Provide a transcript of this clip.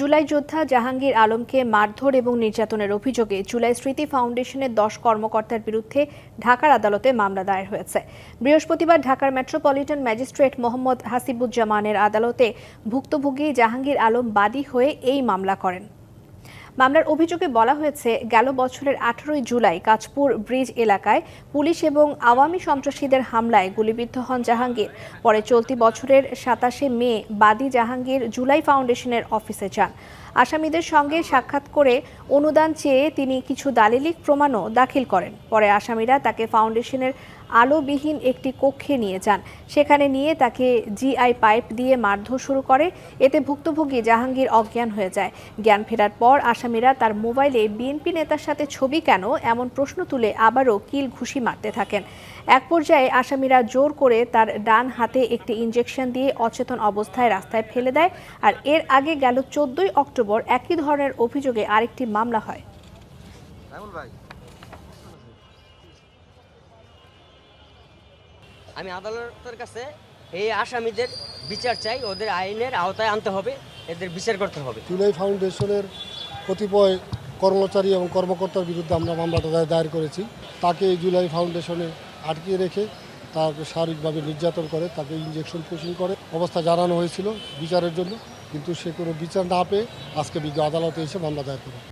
জুলাই যোদ্ধা জাহাঙ্গীর আলমকে মারধর এবং নির্যাতনের অভিযোগে জুলাই স্মৃতি ফাউন্ডেশনের দশ কর্মকর্তার বিরুদ্ধে ঢাকার আদালতে মামলা দায়ের হয়েছে। বৃহস্পতিবার ঢাকার মেট্রোপলিটন ম্যাজিস্ট্রেট মোহাম্মদ হাসিবুজ্জামানের আদালতে ভুক্তভোগী জাহাঙ্গীর আলম বাদী হয়ে এই মামলা করেন। মামলার অভিযোগে বলা হয়েছে, গেল বছরের আঠারোই জুলাই কাঁচপুর ব্রিজ এলাকায় পুলিশ এবং আওয়ামী সন্ত্রাসীদের হামলায় গুলিবিদ্ধ হন জাহাঙ্গীর। পরে চলতি বছরের সাতাশে মে বাদী জাহাঙ্গীর জুলাই ফাউন্ডেশনের অফিসে যান। আসামিদের সঙ্গে সাক্ষাৎ করে অনুদান চেয়ে তিনি কিছু দালিলিক প্রমাণও দাখিল করেন। পরে আসামিরা তাকে ফাউন্ডেশনের আলোবিহীন একটি কক্ষে নিয়ে যান। সেখানে নিয়ে তাকে জিআই পাইপ দিয়ে মারধর শুরু করে। এতে ভুক্তভোগী জাহাঙ্গীর অজ্ঞান হয়ে যায়। জ্ঞান ফেরার পর আসামিরা তার মোবাইলে বিএনপি নেতার সাথে ছবি কেন এমন প্রশ্ন তুলে আবারও কিল ঘুষি মারতে থাকেন। এক পর্যায়ে আসামিরা জোর করে তার ডান হাতে একটি ইঞ্জেকশন দিয়ে অচেতন অবস্থায় রাস্তায় ফেলে দেয় আর এর আগে গেল চোদ্দই অক্টোবর একই ধরনের অভিযোগে আরেকটি মামলা হয়। আমি আদালতের কাছে এই আসামিদের বিচার চাই ওদের আইনের আওতায় আনতে হবে এদের বিচার করতে হবে। জুলাই ফাউন্ডেশনের কতিপয় কর্মচারী এবং কর্মকর্তার বিরুদ্ধে আমরা মামলাটা দায়- দায়ের করেছি। তাকে এই জুলাই ফাউন্ডেশনে আটকিয়ে রেখে তাকে শারীরিকভাবে নির্যাতন করে, তাকে ইঞ্জেকশন পুশিং করে। অবস্থা জানানো হয়েছিল বিচারের জন্য, কিন্তু সে কোনো বিচার না পেয়ে আজকে বিজ্ঞ আদালতে এসে মামলা দায়ের করে।